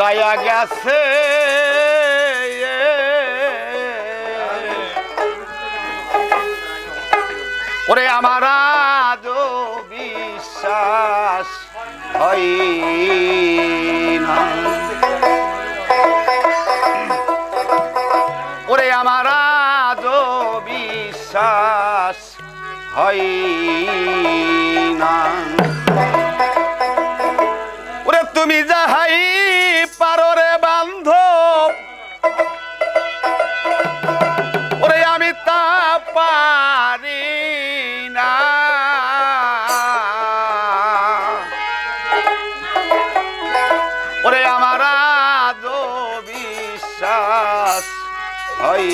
রায়া গেছে। ওরে আমার আজ বিশ্বাস হয় ওরে আমার আজ বিশ্বাস হয় ওরে আমার আজ বিশ্বাস হয়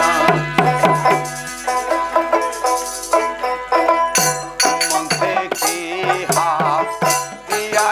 না। মন থেকে হাত দিয়া